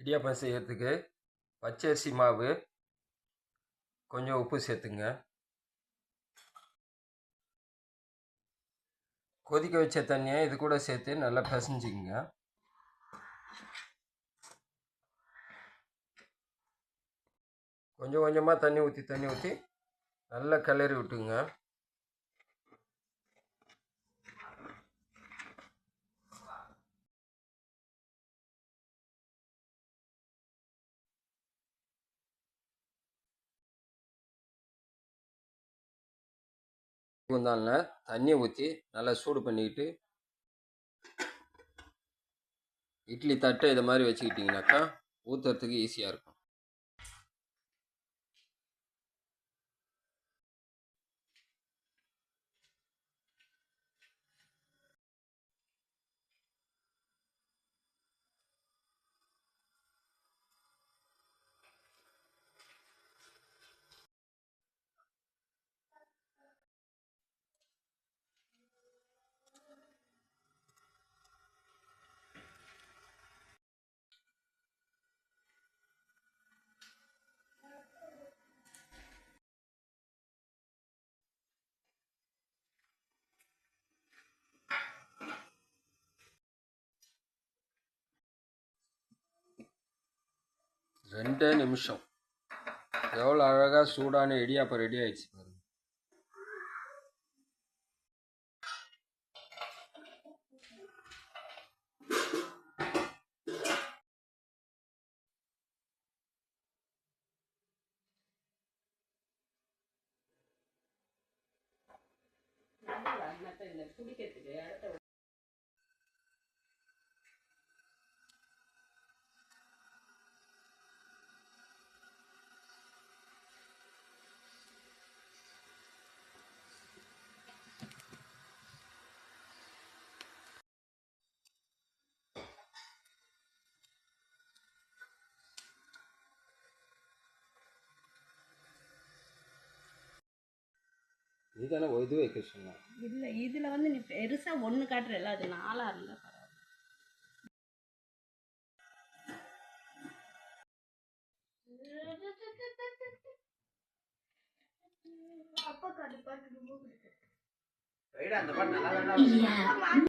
இடியாப்பம் செய்யறதுக்கு பச்சரிசி மாவு கொஞ்சம் உப்பு சேர்த்துங்க. கொதிக்க வச்ச தண்ணியை இது கூட சேர்த்து நல்லா பிசைஞ்சிக்கங்க. கொஞ்சம் கொஞ்சமாக தண்ணி ஊற்றி தண்ணி ஊற்றி நல்லா கிளறி விட்டுங்க. குந்தாலில் தண்ணியை ஊற்றி நல்லா சூடு பண்ணிக்கிட்டு இட்லி தட்டை இதை மாதிரி வச்சுக்கிட்டிங்கனாக்கா ஊற்றுறதுக்கு ஈஸியாக இருக்கும். ரெண்டே நிமிஷம். எவ்வளோ அழகாக சூடான இடியாப்பம் ரெடி ஆயிடுச்சு பாருங்க. இதுதானே இது வைக்க சொன்னேன் இல்லை இதில் வந்து நீ பெருசாக ஒன்று காட்டுறல அது நாலாக இருந்தால் பரவாயில்ல. அந்த பாட்டு நல்லா